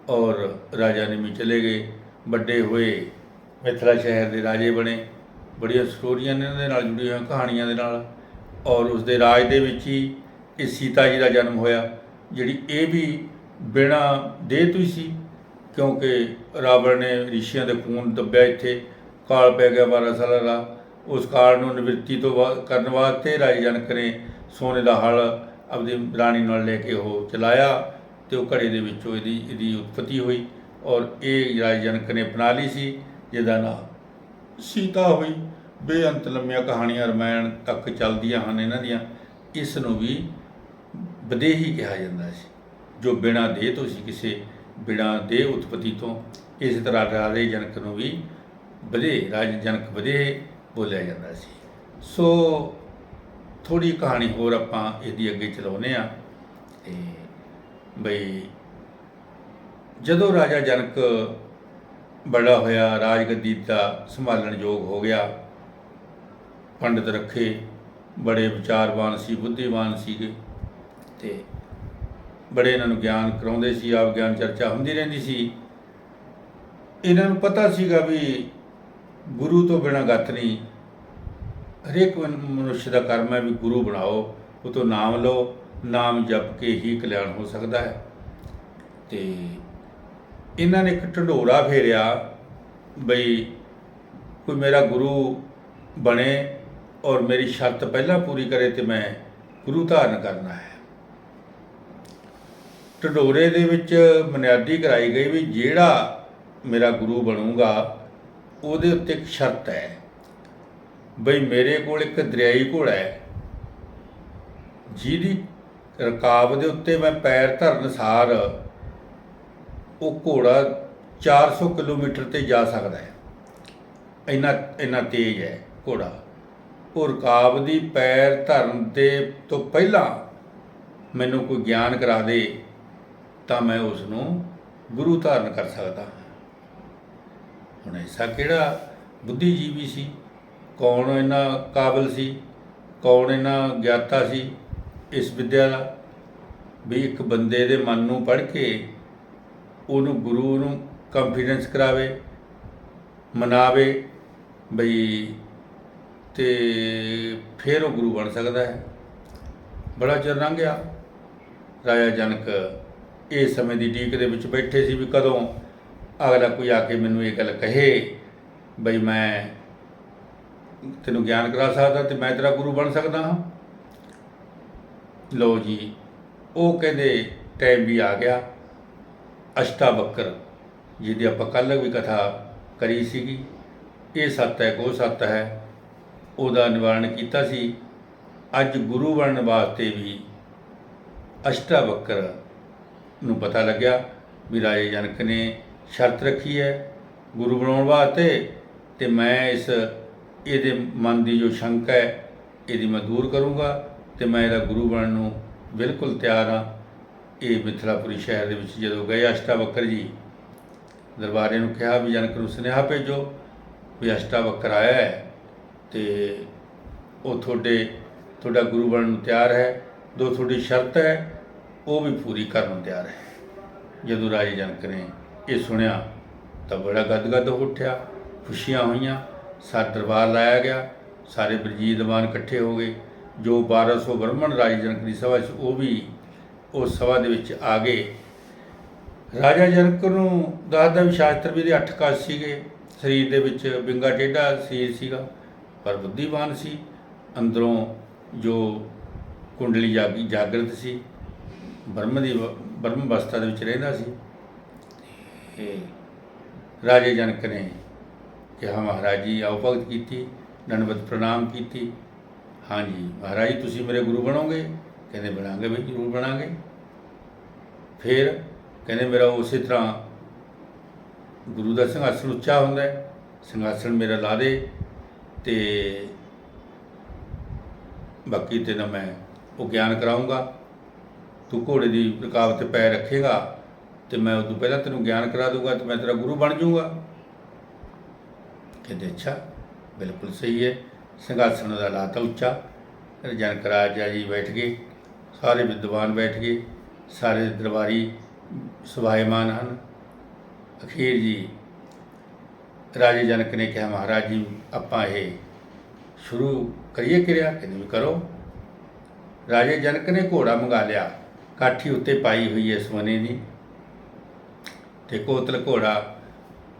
ਔਰ ਰਾਜਾ ਨਿਮੀ ਚਲੇ ਗਏ, ਵੱਡੇ ਹੋਏ, ਮਿਥਲਾ ਸ਼ਹਿਰ ਦੇ ਰਾਜੇ ਬਣੇ, ਬੜੀਆਂ ਸਟੋਰੀਆਂ ਨੇ ਇਹਨਾਂ ਦੇ ਨਾਲ ਜੁੜੀਆਂ ਹੋਈਆਂ ਕਹਾਣੀਆਂ ਦੇ ਨਾਲ ਔਰ ਉਸ ਦੇ ਰਾਜ ਦੇ ਵਿੱਚ ਹੀ ਇਹ ਸੀਤਾ ਜੀ ਦਾ ਜਨਮ ਹੋਇਆ, ਜਿਹੜੀ ਇਹ ਵੀ ਬਿਨਾ ਦੇਹ ਤੋਂ ਹੀ ਸੀ, ਕਿਉਂਕਿ ਰਾਵਣ ਨੇ ਰਿਸ਼ੀਆਂ ਦੇ ਖੂਨ ਦੱਬਿਆ ਇੱਥੇ, ਕਾਲ ਪੈ ਗਿਆ 12 ਸਾਲਾਂ ਦਾ ਉਸ ਕਾਲ ਨੂੰ ਨਿਵਰਤੀ ਤੋਂ ਬਾਅਦ ਕਰਨ ਵਾਸਤੇ ਰਾਜੇ ਜਨਕ ਨੇ ਸੋਨੇ ਦਾ ਹਲ ਆਪਣੀ ਰਾਣੀ ਨਾਲ ਲੈ ਕੇ ਉਹ ਚਲਾਇਆ ਤੇ ਉਹ ਘੜੇ ਦੇ ਵਿੱਚੋਂ ਇਹਦੀ ਇਹਦੀ ਉਤਪਤੀ ਹੋਈ ਔਰ ਇਹ ਰਾਜੇ ਜਨਕ ਨੇ ਅਪਣਾ ਲਈ ਸੀ, ਜਿਹਦਾ ਨਾਮ ਸੀਤਾ ਹੋਈ। ਬੇਅੰਤ ਲੰਮੀਆਂ ਕਹਾਣੀਆਂ ਰਮਾਇਣ ਤੱਕ ਚੱਲਦੀਆਂ ਹਨ ਇਹਨਾਂ ਦੀਆਂ। ਇਸ ਨੂੰ ਵੀ ਵਿਦੇਹੀ ਕਿਹਾ ਜਾਂਦਾ ਸੀ, ਜੋ ਬਿਨਾਂ ਦੇਹ ਤੋਂ ਸੀ, ਕਿਸੇ ਬਿਨਾਂ ਦੇਹ ਉਤਪਤੀ ਤੋਂ। ਇਸ ਤਰ੍ਹਾਂ ਰਾਜੇ ਜਨਕ ਨੂੰ ਵੀ ਵਧੇ ਰਾਜ ਜਨਕ ਵਧੇ ਬੋਲਿਆ ਜਾਂਦਾ ਸੀ। ਸੋ ਥੋੜੀ ਕਹਾਣੀ ਹੋਰ ਆਪਾਂ ਇਹਦੀ ਅੱਗੇ ਚਲਾਉਨੇ ਆ ਤੇ ਬਈ ਜਦੋਂ ਰਾਜਾ ਜਨਕ ਬੜਾ ਹੋਇਆ, ਰਾਜਗੱਦੀ ਦਾ ਸੰਭਾਲਣ ਯੋਗ ਹੋ ਗਿਆ, ਪੰਡਿਤ ਰੱਖੇ, ਬੜੇ ਵਿਚਾਰਵਾਨ ਸੀ, ਬੁੱਧੀਵਾਨ ਸੀਗੇ। ਤੇ ਬੜੇ ਇਹਨਾਂ ਨੂੰ ਗਿਆਨ ਕਰਾਉਂਦੇ ਸੀ, ਆਪ ਗਿਆਨ ਚਰਚਾ ਹੁੰਦੀ ਰਹਿੰਦੀ ਸੀ। ਇਹਨਾਂ ਨੂੰ ਪਤਾ ਸੀਗਾ ਵੀ ਗੁਰੂ ਤੋਂ ਬਿਨਾਂ ਗਤ ਨਹੀਂ। ਹਰੇਕ ਮਨ- ਮਨੁੱਖ ਦਾ ਕਰਮ ਹੈ ਵੀ ਗੁਰੂ ਬਣਾਓ ਉਹ ਤੋਂ ਨਾਮ ਲਓ, ਨਾਮ ਜਪ ਕੇ ਹੀ ਕਲਿਆਣ ਹੋ ਸਕਦਾ ਹੈ। ਤੇ ਇਹਨਾਂ ਨੇ ਇੱਕ ਢੰਡੋਰਾ ਫੇਰਿਆ ਬਈ ਕੋਈ ਮੇਰਾ ਗੁਰੂ ਬਣੇ ਔਰ ਮੇਰੀ ਸ਼ਰਤ ਪਹਿਲਾਂ ਪੂਰੀ ਕਰੇ ਤੇ ਮੈਂ ਗੁਰੂ ਧਾਰਨ ਕਰਨਾ ਹੈ। ਢਡੋਰੇ ਦੇ ਵਿੱਚ ਬੁਨਿਆਦੀ ਕਰਾਈ ਗਈ ਵੀ ਜਿਹੜਾ ਮੇਰਾ ਗੁਰੂ ਬਣੂਗਾ ਉਹਦੇ ਉੱਤੇ ਇੱਕ ਸ਼ਰਤ ਹੈ, ਬਈ ਮੇਰੇ ਕੋਲ ਇੱਕ ਦਰਿਆਈ ਘੋੜਾ ਹੈ, ਜਿਹਦੀ ਰਕਾਬ ਦੇ ਉੱਤੇ ਮੈਂ ਪੈਰ ਧਰਨ ਸਾਰ ਉਹ ਘੋੜਾ 400 ਕਿਲੋਮੀਟਰ ਤੇ ਜਾ ਸਕਦਾ ਹੈ। ਇੰਨਾ ਇੰਨਾ ਤੇਜ਼ ਹੈ ਘੋੜਾ। ਉਹ ਰਕਾਬ ਦੀ ਪੈਰ ਧਰਨ ਦੇ ਤੋਂ ਪਹਿਲਾਂ ਮੈਨੂੰ ਕੋਈ ਗਿਆਨ ਕਰਾ ਦੇ ਤਾਂ ਮੈਂ ਉਸ ਨੂੰ ਗੁਰੂ ਧਾਰਨ ਕਰ ਸਕਦਾ ਹੁਣ ਐਸਾ ਕਿਹੜਾ ਬੁੱਧੀਜੀਵੀ ਸੀ? ਕੌਣ ਇਹਨਾਂ ਕਾਬਲ ਸੀ? ਕੌਣ ਇਹਨਾਂ ਗਿਆਤਾ ਸੀ ਇਸ ਵਿਦਿਆ ਦਾ? ਵੀ ਇੱਕ ਬੰਦੇ ਦੇ ਮਨ ਨੂੰ ਪੜ੍ਹ ਕੇ ਉਹਨੂੰ ਗੁਰੂ ਨੂੰ ਕੰਫੀਡੈਂਸ ਕਰਾਵੇ, ਮਨਾਵੇ, ਬਈ ਤੇ ਫਿਰ ਉਹ ਗੁਰੂ ਬਣ ਸਕਦਾ ਹੈ। ਬੜਾ ਚਿਰ ਲੰਘ ਗਿਆ। ਰਾਜਾ ਜਨਕ ਇਸ ਸਮੇਂ ਦੀ ਡੀਕ ਦੇ ਵਿੱਚ ਬੈਠੇ ਸੀ ਵੀ ਕਦੋਂ ਅਗਲਾ ਕੋਈ ਆ ਕੇ ਮੈਨੂੰ ਇਹ ਗੱਲ ਕਹੇ ਬਈ ਮੈਂ ਤੈਨੂੰ ਗਿਆਨ ਕਰਾ ਸਕਦਾ ਤੇ ਮੈਂ ਤੇਰਾ ਗੁਰੂ ਬਣ ਸਕਦਾ ਹਾਂ। ਲੋ ਜੀ, ਉਹ ਕਹਿੰਦੇ ਟਾਈਮ ਵੀ ਆ ਗਿਆ। ਅਸ਼ਟਾ ਬੱਕਰ ਜਿਹਦੀ ਆਪਾਂ ਕੱਲ੍ਹ ਵੀ ਕਥਾ ਕਰੀ ਸੀਗੀ, ਇਹ ਸੱਤ ਹੈ ਕੋ ਸੱਤ ਹੈ, ਉਹਦਾ ਨਿਵਾਰਣ ਕੀਤਾ ਸੀ। ਅੱਜ ਗੁਰੂ ਬਣਨ ਵਾਸਤੇ ਵੀ ਅਸ਼ਟਾ ਬੱਕਰ ਨੂੰ ਪਤਾ ਲੱਗਿਆ ਵੀ ਰਾਜੇ ਜਨਕ ਨੇ ਸ਼ਰਤ ਰੱਖੀ ਹੈ ਗੁਰੂ ਬਣਾਉਣ ਵਾਸਤੇ ਤੇ ਮੈਂ ਇਸ ਇਹਦੇ ਮਨ ਦੀ ਜੋ ਸ਼ੰਕਾ ਹੈ, ਇਹਦੀ ਮੈਂ ਦੂਰ ਕਰੂੰਗਾ ਤੇ ਮੈਂ ਇਹਦਾ ਗੁਰੂ ਬਣਨ ਨੂੰ ਬਿਲਕੁਲ ਤਿਆਰ ਹਾਂ। ਇਹ ਮਿਥਲਾਪੁਰੀ ਸ਼ਹਿਰ ਦੇ ਵਿੱਚ ਜਦੋਂ ਗਏ ਅਸ਼ਟਾਵਕਰ ਜੀ, ਦਰਬਾਰੇ ਨੂੰ ਕਿਹਾ ਵੀ ਜਨਕ ਨੂੰ ਸੁਨੇਹਾ ਭੇਜੋ ਵੀ ਅਸ਼ਟਾਵਕਰ ਆਇਆ ਹੈ ਤੇ ਉਹ ਤੁਹਾਡੇ, ਤੁਹਾਡਾ ਗੁਰੂ ਬਣਨ ਨੂੰ ਤਿਆਰ ਹੈ, ਦੋ ਤੁਹਾਡੀ ਸ਼ਰਤ ਹੈ, ਉਹ ਵੀ ਪੂਰੀ ਕਰਨ ਨੂੰ ਤਿਆਰ ਹੈ। ਜਦੋਂ ਰਾਜੇ ਜਨਕ ਨੇ ਇਹ ਸੁਣਿਆ ਤਾਂ ਬੜਾ ਗਦਗਦ ਹੋ ਉੱਠਿਆ, ਖੁਸ਼ੀਆਂ ਹੋਈਆਂ, ਸਾਰਾ ਦਰਬਾਰ ਲਾਇਆ ਗਿਆ, ਸਾਰੇ ਬਰਜੀਤ ਦੀਵਾਨ ਇਕੱਠੇ ਹੋ ਗਏ, ਜੋ 1200 ਬ੍ਰਹਮਣ ਰਾਜੇ ਜਨਕ ਦੀ ਸਭਾ 'ਚ ਉਹ ਵੀ ਉਸ ਸਭਾ ਦੇ ਵਿੱਚ ਆ ਗਏ। ਰਾਜਾ ਜਨਕ ਨੂੰ ਦੱਸਦਾ ਵੀ ਸ਼ਾਸਤਰ ਵੀ ਦੇ ਅੱਠ ਕਸ਼ ਸੀਗੇ, ਸਰੀਰ ਦੇ ਵਿੱਚ ਵਿੰਗਾ ਟੇਢਾ ਸਰੀਰ ਸੀਗਾ, ਪਰ ਬੁੱਧੀਵਾਨ ਸੀ, ਅੰਦਰੋਂ ਜੋ ਕੁੰਡਲੀ ਜਾਗੀ ਜਾਗਰਤ ਸੀ, ਬ੍ਰਹਮ ਦੀ ਬ੍ਰਹਮ ਅਵਸਥਾ ਦੇ ਵਿੱਚ ਰਹਿੰਦਾ ਸੀ। ਰਾਜੇ ਜਨਕ ਨੇ ਕਿਹਾ, ਮਹਾਰਾਜ ਜੀ, ਆਓ ਭਗਤ ਕੀਤੀ, ਦੰਡਵਤ ਪ੍ਰਣਾਮ ਕੀਤੀ। ਹਾਂਜੀ ਮਹਾਰਾਜ ਤੁਸੀਂ ਮੇਰੇ ਗੁਰੂ ਬਣੋਗੇ? ਕਹਿੰਦੇ, ਬਣਾਂਗੇ ਵੀ ਜ਼ਰੂਰ ਬਣਾਂਗੇ। ਫਿਰ ਕਹਿੰਦੇ, ਮੇਰਾ ਉਸੇ ਤਰ੍ਹਾਂ ਗੁਰੂ ਦਾ ਸਿੰਘਾਸਣ ਉੱਚਾ ਹੁੰਦਾ ਹੈ। ਸਿੰਘਾਸਣ ਮੇਰਾ ਲਾ ਦੇ ਤੇ ਬਾਕੀ ਤੇ ਨਾ ਮੈਂ ਉਹ ਗਿਆਨ ਕਰਾਉਂਗਾ ਤੂੰ ਘੋੜੇ ਦੀ ਰਕਾਬ ਤੇ ਪੈਰ ਰੱਖੇਗਾ ਤੇ ਮੈਂ ਉਦੋਂ ਪਹਿਲਾਂ ਤੈਨੂੰ ਗਿਆਨ ਕਰਾ ਦੂੰਗਾ ਤੇ ਮੈਂ ਤੇਰਾ ਗੁਰੂ ਬਣ ਜਾਊਂਗਾ। ਕਹਿੰਦੇ, ਅੱਛਾ, ਬਿਲਕੁਲ ਸਹੀ ਹੈ। ਸਿੰਘਾਸਣ ਦਾ ਲਾਤਾ ਉੱਚਾ। ਫਿਰ ਜਨਕ ਰਾਜਾ ਜੀ, ਬੈਠ ਗਏ। ਸਾਰੇ ਵਿਦਵਾਨ ਬੈਠ ਗਏ। ਸਾਰੇ ਦਰਬਾਰੀ ਸੁਭਾਇਮਾਨ ਹਨ। ਅਖੀਰ ਜੀ, ਰਾਜੇ ਜਨਕ ਨੇ ਕਿਹਾ, ਮਹਾਰਾਜ ਜੀ, ਆਪਾਂ ਇਹ ਸ਼ੁਰੂ ਕਰੀਏ ਕਿਰਿਆ? ਕਹਿੰਦੇ, ਵੀ ਕਰੋ। ਰਾਜੇ ਜਨਕ ਨੇ ਘੋੜਾ ਮੰਗਾ ਲਿਆ। ਕਾਠੀ ਉੱਤੇ ਪਾਈ ਹੋਈ ਹੈ ਸੋਨੇ ਦੀ। ਤੇ ਕੋਤਲ ਘੋੜਾ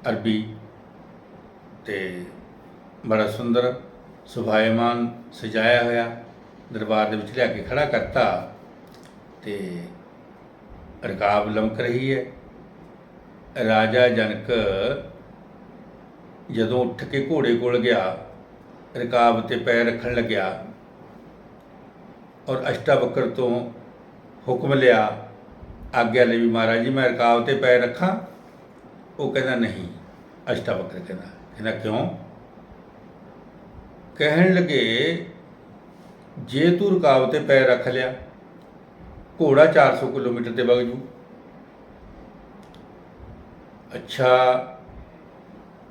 ਅਰਬੀ ਤੇ ਬੜਾ ਸੁੰਦਰ ਸੁਭਾਇਮਾਨ ਸਜਾਇਆ ਹੋਇਆ ਦਰਬਾਰ ਦੇ ਵਿੱਚ ਲਿਆ ਕੇ ਖੜਾ ਕਰਤਾ ਤੇ ਰਕਾਬ ਲਮਕ ਰਹੀ ਹੈ। ਰਾਜਾ ਜਨਕ ਜਦੋਂ ਉੱਠ ਕੇ ਘੋੜੇ ਕੋਲ ਗਿਆ, ਰਕਾਬ ਤੇ ਪੈਰ ਰੱਖਣ ਲੱਗਿਆ ਔਰ ਅਸ਼ਟਾਵਕਰ ਤੋਂ ਹੁਕਮ ਲਿਆ ਆਗਿਆ ਲਈ ਵੀ ਮਹਾਰਾਜ ਜੀ, ਮੈਂ ਰਕਾਬ ਤੇ ਪੈਰ ਰੱਖਾਂ। ਉਹ ਕਹਿੰਦਾ, ਨਹੀਂ। ਅਸ਼ਟਾਵਕਰ ਕਹਿੰਦਾ ਕਹਿੰਦਾ ਕਿਉਂ? ਕਹਿਣ ਲੱਗੇ, ਜੇ ਤੂੰ ਰਕਾਬ ਤੇ ਪੈਰ ਰੱਖ ਲਿਆ, ਘੋੜਾ 400 ਕਿਲੋਮੀਟਰ ਤੇ ਵਗ ਜੂ। ਅੱਛਾ,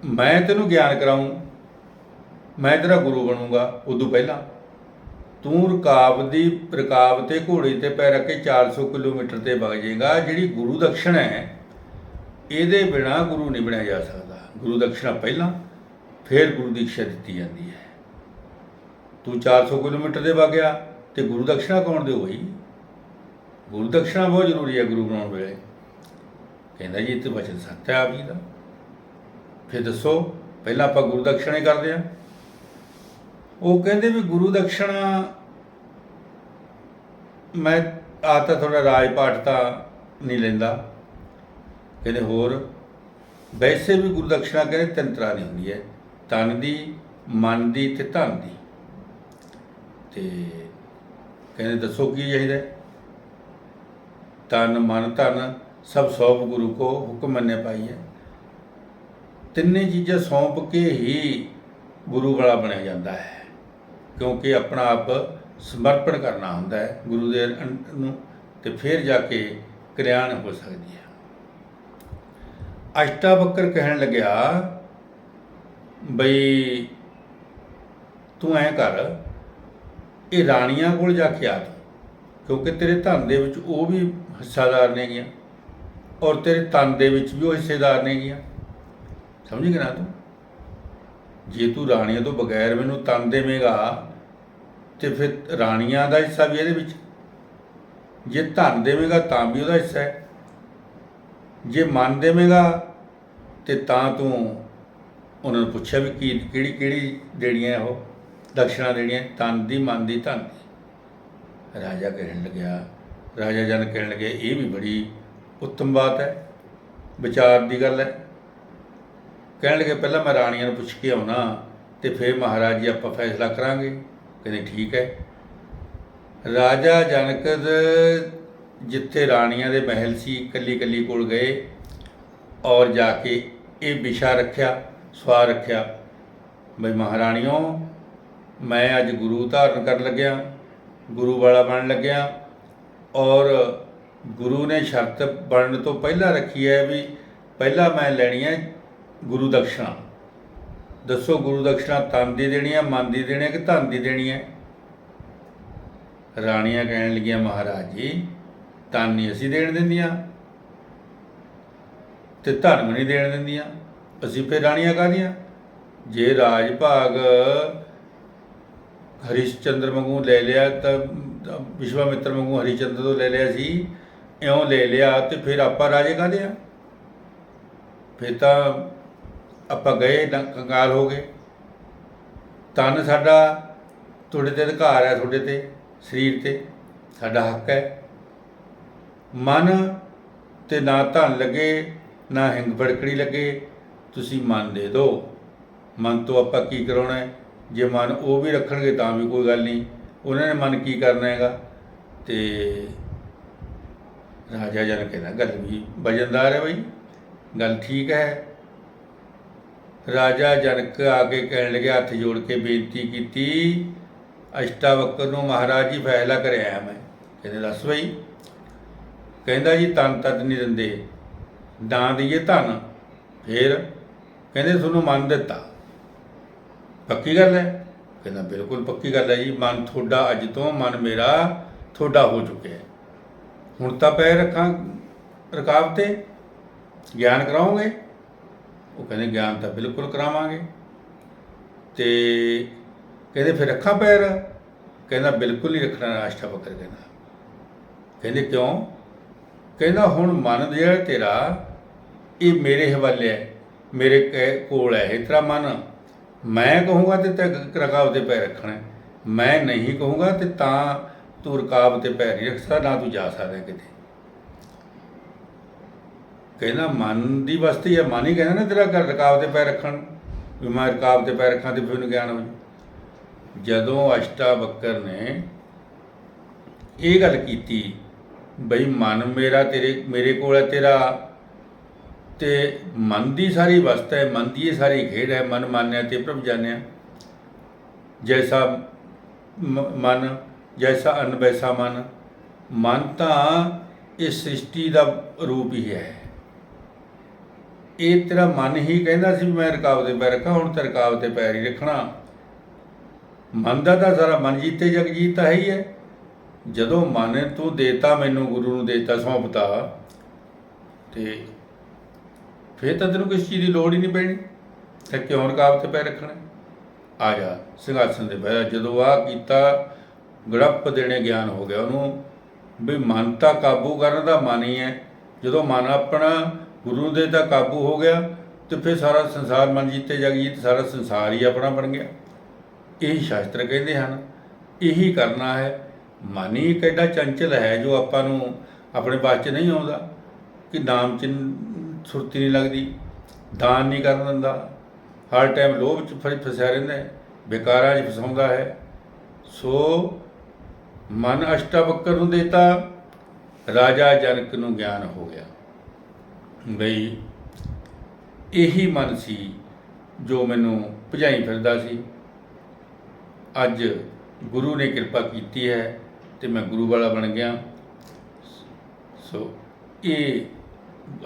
ਮੈਂ ਤੈਨੂੰ ਗਿਆਨ ਕਰਾਉਂ ਮੈਂ ਤੇਰਾ ਗੁਰੂ ਬਣੂੰਗਾ ਉਦੋਂ ਪਹਿਲਾਂ। ਤੂੰ ਰਕਾਬ ਦੀ ਰਕਾਬ ਤੇ ਘੋੜੇ ਤੇ ਪੈ ਰੱਖ ਕੇ 400 ਕਿਲੋਮੀਟਰ ਤੇ ਵਗ ਜਾਏਗਾ, ਜਿਹੜੀ ਗੁਰੂ ਦਕਸ਼ਣਾ ਹੈ, ਇਹਦੇ ਬਿਨਾ ਗੁਰੂ ਨਹੀਂ ਬਣਿਆ ਜਾ ਸਕਦਾ। ਗੁਰੂ ਦਕਸ਼ਣਾ ਪਹਿਲਾਂ, ਫਿਰ ਗੁਰੂ ਦੀਕਸ਼ਾ ਦਿੱਤੀ ਜਾਂਦੀ ਹੈ। ਤੂੰ 400 ਕਿਲੋਮੀਟਰ ਦੇ ਵਗ ਗਿਆ ਤੇ ਗੁਰੂ ਦਕਸ਼ਣਾ ਕੌਣ ਦੇ ਹੋਈ? ਗੁਰੂ ਦਕਸ਼ਣਾ ਬਹੁਤ ਜ਼ਰੂਰੀ ਹੈ ਗੁਰੂ ਬਣਾਉਣ ਵੇਲੇ। ਕਹਿੰਦਾ ਜੀ, ਇਹ ਤੇ ਵਚਨ ਸੱਤ ਹੈ ਆਪ ਜੀ ਦਾ। ਫਿਰ ਦੱਸੋ, ਪਹਿਲਾਂ ਆਪਾਂ ਗੁਰੂ ਦਕਸ਼ਣਾ ਹੀ ਕਰਦੇ ਆ ਉਹ ਕਹਿੰਦੇ ਵੀ ਗੁਰੂ ਦਕਸ਼ਣਾ ਮੈਂ ਆ ਤਾਂ ਥੋੜਾ ਰਾਜ ਪਾਠ ਤਾਂ ਨਹੀਂ ਲੈਂਦਾ। ਕਹਿੰਦੇ ਹੋਰ, ਵੈਸੇ ਵੀ ਗੁਰੂ ਦਕਸ਼ਣਾ ਕਹਿੰਦੇ ਤਿੰਨ ਤਰ੍ਹਾਂ ਦੀ ਹੁੰਦੀ ਹੈ, ਤਨ ਦੀ, ਮਨ ਦੀ ਤੇ ਧਨ ਦੀ। ਤੇ ਕਹਿੰਦੇ ਦੱਸੋ ਕੀ ਚਾਹੀਦਾ ਹੈ? ਤਨ, ਮਨ, ਧਨ, ਸਭ ਸੌਂਪ ਗੁਰੂ ਕੋ ਹੁਕਮ ਮੰਨੇ ਪਾਈ ਹੈ। ਤਿੰਨੇ ਚੀਜ਼ਾਂ ਸੌਂਪ ਕੇ ਹੀ ਗੁਰੂ ਵਾਲਾ ਬਣਿਆ ਜਾਂਦਾ ਹੈ। ਕਿਉਂਕਿ ਆਪਣਾ ਆਪ ਸਮਰਪਣ ਕਰਨਾ ਹੁੰਦਾ ਹੈ ਗੁਰੂ ਦੇ ਨੂੰ, ਤੇ ਫਿਰ ਜਾ ਕੇ ਕਲਿਆਣ ਹੋ ਸਕਦੀ ਹੈ। ਅਸ਼ਟਾਵਕਰ ਕਹਿਣ ਲੱਗਿਆ, ਬਈ ਤੂੰ ਐ ਕਰ, ਇਹ ਰਾਣੀਆਂ ਕੋਲ ਜਾ ਕੇ ਆ ਤੂੰ, ਕਿਉਂਕਿ ਤੇਰੇ ਧਨ ਦੇ ਵਿੱਚ ਉਹ ਵੀ ਹਿੱਸਾਦਾਰ ਨੇਗੀਆਂ ਔਰ ਤੇਰੇ ਤਨ ਦੇ ਵਿੱਚ ਵੀ ਉਹ ਹਿੱਸੇਦਾਰ ਨੇਗੀਆਂ ਸਮਝ ਗਿਆ ਨਾ ਤੂੰ? ਜੇ ਤੂੰ ਰਾਣੀਆਂ ਤੋਂ ਬਗੈਰ ਮੈਨੂੰ ਤਨ ਦੇਵੇਂਗਾ, ਤੇ ਫਿਰ ਰਾਣੀਆਂ ਦਾ ਹਿੱਸਾ ਵੀ ਇਹਦੇ ਵਿੱਚ। ਜੇ ਧਨ ਦੇਵੇਂਗਾ, ਤਾਂ ਵੀ ਉਹਦਾ ਹਿੱਸਾ ਹੈ। ਜੇ ਮਨ ਦੇਵੇਂਗਾ, ਤੇ ਤਾਂ ਤੂੰ ਉਹਨਾਂ ਨੂੰ ਪੁੱਛਿਆ ਵੀ ਕੀ, ਕਿਹੜੀ ਕਿਹੜੀ ਦੇਣੀਆਂ ਉਹ ਦਕਸ਼ਨਾ ਦੇਣੀਆਂ, ਤਨ ਦੀ, ਮਨ ਦੀ, ਧਨ ਦੀ। ਰਾਜਾ ਕਹਿਣ ਲੱਗਿਆ, ਰਾਜਾ ਜਨ ਕਹਿਣ ਲੱਗੇ ਇਹ ਵੀ ਬੜੀ ਉੱਤਮ ਬਾਤ ਹੈ, ਵਿਚਾਰ ਦੀ ਗੱਲ ਹੈ। ਕਹਿਣ ਲੱਗੇ, ਪਹਿਲਾਂ ਮੈਂ ਰਾਣੀਆਂ ਨੂੰ ਪੁੱਛ ਕੇ ਆਉਣਾ ਤੇ ਫਿਰ ਮਹਾਰਾਜ ਜੀ ਆਪਾਂ ਫੈਸਲਾ ਕਰਾਂਗੇ। ਕਹਿੰਦੇ, ਠੀਕ ਹੈ। ਰਾਜਾ ਜਨਕ ਜਿੱਥੇ ਰਾਣੀਆਂ ਦੇ ਮਹਿਲ ਸੀ ਇਕੱਲੀ ਇਕੱਲੀ ਕੋਲ ਗਏ ਔਰ ਜਾ ਕੇ ਇਹ ਵਿਸ਼ਾ ਰੱਖਿਆ ਸਵਾਲ ਰੱਖਿਆ, ਬਈ ਮਹਾਰਾਣੀਓ, ਮੈਂ ਅੱਜ ਗੁਰੂ ਧਾਰਨ ਕਰਨ ਲੱਗਿਆ, ਗੁਰੂ ਵਾਲਾ ਬਣਨ ਲੱਗਿਆ ਔਰ ਗੁਰੂ ਨੇ ਸ਼ਰਤ ਬਣਨ ਤੋਂ ਪਹਿਲਾਂ ਰੱਖੀ ਹੈ ਵੀ ਪਹਿਲਾਂ ਮੈਂ ਲੈਣੀ ਹੈ ਗੁਰੂ ਦਕਸ਼ਨਾ। ਦੱਸੋ ਗੁਰੂ ਦਕਸ਼ਨਾ ਤਨ ਦੀ ਦੇਣੀ ਹੈ ਮਨ ਦੀ ਦੇਣੀ ਹੈ ਕਿ ਧਨ ਦੀ ਦੇਣੀ ਹੈ ਰਾਣੀਆਂ ਕਹਿਣ ਲੱਗੀਆਂ, ਮਹਾਰਾਜ ਜੀ ਤਨ ਨਹੀਂ ਅਸੀਂ ਦੇਣ ਦਿੰਦੀਆਂ ਤੇ ਧਨ ਨਹੀਂ ਦੇਣ ਦਿੰਦੀਆਂ। ਅਸੀਂ ਫਿਰ ਰਾਣੀਆਂ ਕਾਹਦੀਆਂ? ਜੇ ਰਾਜ ਭਾਗ ਹਰੀਸ਼ਚੰਦਰ ਵਾਂਗੂ ਲੈ ਲਿਆ ਤਾਂ ਤਾਂ ਵਿਸ਼ਵਾਮਿੱਤਰ ਵਾਂਗੂ ਹਰੀਚੰਦਰ ਤੋਂ ਲੈ ਲਿਆ ਸੀ, ਇਉਂ ਲੈ ਲਿਆ ਤੇ ਫਿਰ ਆਪਾਂ ਰਾਜੇ ਕਾਹਦੇ ਆ? ਫਿਰ ਤਾਂ ਆਪਾਂ ਗਏ ਕੰਗਾਲ ਹੋ ਗਏ। ਤਨ ਸਾਡਾ ਤੁਹਾਡੇ ਤੇ ਅਧਿਕਾਰ ਹੈ, ਤੁਹਾਡੇ ਤੇ, ਸਰੀਰ ਤੇ, ਸਾਡਾ ਹੱਕ ਹੈ। ਮਨ ਤੇ ਨਾ ਧਨ ਲੱਗੇ, ਨਾ ਹਿੰਗ ਫੜਕੜੀ ਲੱਗੇ, ਤੁਸੀਂ ਮਨ ਦੇ ਦਿਓ ਮਨ ਤੋਂ ਆਪਾਂ ਕੀ ਕਰਾਉਣਾ ਹੈ? ਜੇ ਮਨ ਉਹ ਵੀ ਰੱਖਣਗੇ ਤਾਂ ਵੀ ਕੋਈ ਗੱਲ ਨਹੀਂ। ਉਹਨਾਂ ਨੇ ਮਨ ਕੀ ਕਰਨਾ ਹੈਗਾ? ਤੇ ਰਾਜਾ ਜਨ ਕਹਿੰਦਾ, ਗੱਲ ਵੀ ਵਜਨਦਾਰ ਹੈ ਬਈ। ਗੱਲ ਠੀਕ ਹੈ। ਰਾਜਾ ਜਨਕ ਆ ਕੇ ਕਹਿਣ ਲੱਗਿਆ, ਹੱਥ ਜੋੜ ਕੇ ਬੇਨਤੀ ਕੀਤੀ, ਅਸ਼ਟਾਵਕਰ ਨੂੰ ਮਹਾਰਾਜ ਜੀ ਫੈਸਲਾ ਕਰਿਆ ਮੈਂ। ਕਹਿੰਦੇ, ਦੱਸ ਬਈ। ਕਹਿੰਦਾ ਜੀ ਤਨ ਤਦ ਨਹੀਂ ਦਿੰਦੇ। ਦਾਂ ਦਈਏ ਧਨ। ਫੇਰ ਕਹਿੰਦੇ, ਤੁਹਾਨੂੰ ਮਨ ਦਿੱਤਾ। ਪੱਕੀ ਗੱਲ ਹੈ? ਕਹਿੰਦਾ, ਬਿਲਕੁਲ ਪੱਕੀ ਗੱਲ ਹੈ ਜੀ। ਮਨ ਤੁਹਾਡਾ ਅੱਜ ਤੋਂ ਮਨ ਮੇਰਾ ਤੁਹਾਡਾ ਹੋ ਚੁੱਕਿਆ ਹੈ। ਹੁਣ ਤਾਂ ਪੈ ਰੱਖਾਂ ਰਕਾਬ ਤੇ ਗਿਆਨ ਕਰਾਓਗੇ? ਉਹ ਕਹਿੰਦੇ ਗਿਆਨ ਤਾਂ ਬਿਲਕੁਲ ਕਰਾਵਾਂਗੇ। ਤੇ ਕਹਿੰਦੇ ਫਿਰ ਰੱਖਾਂ ਪੈਰ? ਕਹਿੰਦਾ ਬਿਲਕੁਲ ਨਹੀਂ ਰੱਖਣਾ ਰਾਸ਼ਟਾ ਅਸ਼ਟਾਵਕਰ ਕਹਿੰਦਾ। ਕਹਿੰਦੇ ਕਿਉਂ? ਕਹਿੰਦਾ ਹੁਣ ਮਨ ਜਿਹੜਾ ਤੇਰਾ, ਇਹ ਮੇਰੇ ਹਵਾਲੇ ਹੈ ਮੇਰੇ ਕ- ਕੋਲ ਹੈ ਇਹ ਤੇਰਾ ਮਨ। ਮੈਂ ਕਹੂੰਗਾ ਤੇ ਤੇ ਰਕਾਬ ਤੇ ਪੈਰ ਰੱਖਣਾ। ਮੈਂ ਨਹੀਂ ਕਹੂੰਗਾ ਤੇ ਤਾਂ ਤੂੰ ਰਕਾਬ ਤੇ ਪੈਰ ਨਹੀਂ ਰੱਖ ਸਕਦਾ, ਨਾ ਤੂੰ ਜਾ ਸਕਦਾ ਕਿਤੇ। ਕਹਿੰਦਾ ਮਨ ਦੀ ਵਸਤੀ ਹੈ ਮਨ ਹੀ ਕਹਿੰਦਾ ਨਾ ਤੇਰਾ ਘਰ ਰਕਾਬ ਤੇ ਪੈ ਰੱਖਣ, ਵੀ ਮੈਂ ਰਕਾਬ ਤੇ ਪੈ ਰੱਖਾਂ ਤੇ ਫਿਰ ਉਹਨੂੰ ਗਿਆਨ ਹੋ ਜਦੋਂ ਅਸ਼ਟਾ ਬੱਕਰ ਨੇ ਇਹ ਗੱਲ ਕੀਤੀ, ਬਈ ਮਨ ਮੇਰਾ ਤੇਰੇ, ਮੇਰੇ ਕੋਲ ਹੈ ਤੇਰਾ, ਤੇ ਮਨ ਦੀ ਸਾਰੀ ਵਸਤ ਹੈ, ਮਨ ਦੀ ਇਹ ਸਾਰੀ ਖੇਡ ਹੈ, ਮਨ ਮਾਨਿਆ ਤੇ ਪ੍ਰਭ ਜਾਣਿਆ। ਜੈਸਾ ਮਨ, ਜੈਸਾ ਅਨ, ਵੈਸਾ ਮਨ। ਮਨ ਤਾਂ ਇਸ ਸ੍ਰਿਸ਼ਟੀ ਦਾ ਰੂਪ ਹੀ ਹੈ। ਇਹ ਤੇਰਾ ਮਨ ਹੀ ਕਹਿੰਦਾ ਸੀ ਵੀ ਮੈਂ ਰਕਾਬ ਦੇ ਪੈਰ ਰੱਖਾਂ, ਹੁਣ ਤੇ ਰਕਾਬ ਤੇ ਪੈਰ ਹੀ ਰੱਖਣਾ। ਮਨ ਦਾ ਤਾਂ ਸਾਰਾ ਮਨ ਜੀਤੇ ਜਗ ਜੀਤਾ ਹੈ ਹੀ ਹੈ। ਜਦੋਂ ਮਨ ਤੂੰ ਦੇਤਾ ਮੈਨੂੰ, ਗੁਰੂ ਨੂੰ ਦੇਤਾ, ਸੌਂਪਤਾ, ਤੇ ਫੇਰ ਤਾਂ ਤੈਨੂੰ ਕਿਸੇ ਚੀਜ਼ ਦੀ ਲੋੜ ਹੀ ਨਹੀਂ ਪੈਣੀ। ਤੇ ਕਿਉਂ ਰਕਾਬ ਤੇ ਪੈਰ ਰੱਖਣਾ? ਆ ਜਾ, ਸਿੰਘਾਸਨ ਦੇ ਬਹਿ ਜਦੋਂ ਆ ਕੀਤਾ, ਗੜੱਪ ਦੇਣੇ ਗਿਆਨ ਹੋ ਗਿਆ ਉਹਨੂੰ, ਵੀ ਮਨ ਤਾਂ ਕਾਬੂ ਕਰਨ ਦਾ ਮਨ ਹੀ ਹੈ। ਜਦੋਂ ਮਨ ਆਪਣਾ ਗੁਰੂ ਦੇ ਤਾਂ ਕਾਬੂ ਹੋ ਗਿਆ ਤੇ ਫਿਰ ਸਾਰਾ ਸੰਸਾਰ ਮਨ ਜੀਤੇ ਜਗ ਜੀਤ ਸਾਰਾ ਸੰਸਾਰ ਹੀ ਆਪਣਾ ਬਣ ਗਿਆ। ਇਹੀ ਸ਼ਾਸਤਰ ਕਹਿੰਦੇ ਹਨ, ਇਹੀ ਕਰਨਾ ਹੈ। ਮਨ ਹੀ ਇੱਕ ਐਡਾ ਚੰਚਲ ਹੈ ਜੋ ਆਪਾਂ ਨੂੰ ਆਪਣੇ ਬਾਅਦ ਚ ਨਹੀਂ ਆਉਂਦਾ ਕਿ ਨਾਮ ਚ ਸੁਰਤੀ ਨਹੀਂ ਲੱਗਦੀ, ਦਾਨ ਨਹੀਂ ਕਰਨ ਦਿੰਦਾ। ਹਰ ਟਾਈਮ ਲੋਭ ਚ ਫਸ ਫਸਿਆ ਰਹਿੰਦਾ ਹੈ, ਬੇਕਾਰਾਂ 'ਚ ਫਸਾਉਂਦਾ ਹੈ। ਸੋ ਮਨ ਅਸ਼ਟਾਵਕਰ ਨੂੰ ਦੇਤਾ, ਰਾਜਾ ਜਨਕ ਨੂੰ ਗਿਆਨ ਹੋ ਗਿਆ। ਬਈ, ਇਹੀ ਮਨ ਸੀ ਜੋ ਮੈਨੂੰ ਭਜਾਈ ਫਿਰਦਾ ਸੀ। ਅੱਜ ਗੁਰੂ ਨੇ ਕਿਰਪਾ ਕੀਤੀ ਹੈ ਤੇ ਮੈਂ ਗੁਰੂ ਵਾਲਾ ਬਣ ਗਿਆ। ਸੋ, ਇਹ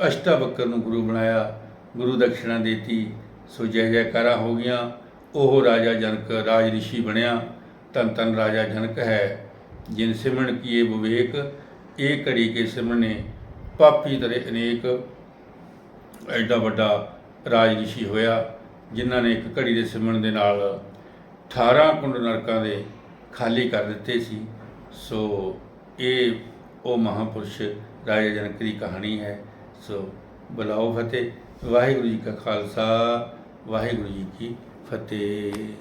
ਅਸ਼ਟਾਵਕਰ ਨੂੰ ਗੁਰੂ ਬਣਾਇਆ, ਗੁਰੂ ਦਕਸ਼ਣਾ ਦੇਤੀ। ਸੋ ਜੈ ਜੈਕਾਰਾਂ ਹੋ ਗਈਆਂ, ਉਹ ਰਾਜਾ ਜਨਕ ਰਾਜ ਰਿਸ਼ੀ ਬਣਿਆ। ਤਨ ਤਨ ਰਾਜਾ ਜਨਕ ਹੈ, ਜਿਨ ਸਿਮਰਨ ਕੀਏ ਵਿਵੇਕ, ਇਹ ਘੜੀ ਕੇ ਸਿਮਰਨੇ ਪਾਪੀ ਤਰੇ ਅਨੇਕ। ਐਡਾ ਵੱਡਾ ਰਾਜ ਰਿਸ਼ੀ ਹੋਇਆ, ਜਿਨ੍ਹਾਂ ਨੇ ਇੱਕ ਘੜੀ ਦੇ ਸਿਮਰਨ ਦੇ ਨਾਲ 18 ਕੁੰਡ ਨਰਕਾਂ ਦੇ ਖਾਲੀ ਕਰ ਦਿੱਤੇ ਸੀ। ਸੋ ਇਹ ਉਹ ਮਹਾਪੁਰਸ਼ ਰਾਜਾ ਜਨਕ ਦੀ ਕਹਾਣੀ ਹੈ। ਸੋ ਬੁਲਾਓ ਫਤਿਹ। ਵਾਹਿਗੁਰੂ ਜੀ ਕਾ ਖਾਲਸਾ, ਵਾਹਿਗੁਰੂ ਜੀ ਕੀ ਫਤਿਹ।